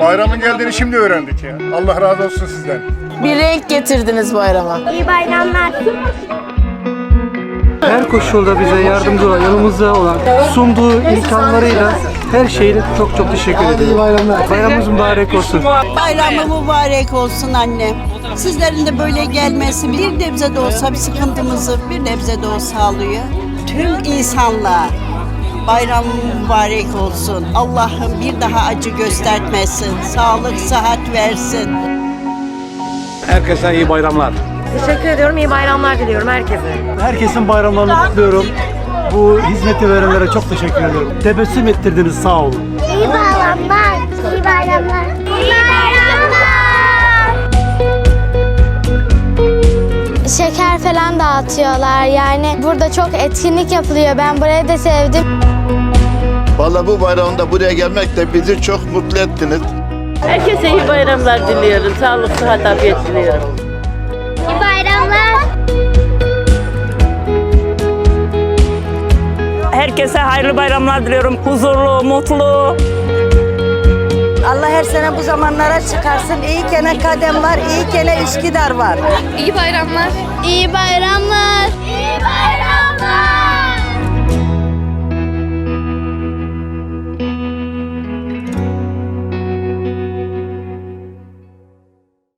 Bayramın geldiğini şimdi öğrendik ya. Allah razı olsun sizden. Bir renk getirdiniz bayrama. İyi bayramlar. Her koşulda bize yardımcı olan, yanımızda olan, sunduğu imkanlarıyla her şeyle çok çok teşekkür ederim. Bayramımız mübarek olsun. Bayramı mübarek olsun annem. Sizlerin de böyle gelmesi bir nebze de olsa bir sıkıntımızı bir nebze de olsa alıyor. Tüm insanlığa bayram mübarek olsun. Allah'ım bir daha acı göstermesin. Sağlık, sıhhat versin. Herkese iyi bayramlar. Teşekkür ediyorum. İyi bayramlar diliyorum herkese. Herkesin bayramlarını kutluyorum. Bu hizmeti verenlere çok teşekkür ederim. Tebessüm ettirdiniz sağ olun. İyi bayramlar. İyi bayramlar. İyi bayramlar. Falan dağıtıyorlar. Yani burada çok etkinlik yapılıyor. Ben burayı da sevdim. Vallahi bu bayramda buraya gelmek de bizi çok mutlu ettiniz. Herkese iyi bayramlar diliyorum. Sağlık, sıhhat, afiyet diliyorum. İyi bayramlar. Herkese hayırlı bayramlar diliyorum. Huzurlu, mutlu her sene bu zamanlara çıkarsın. İyi kene kadem var, iyi kene Üsküdar var. İyi bayramlar. İyi bayramlar. İyi bayramlar.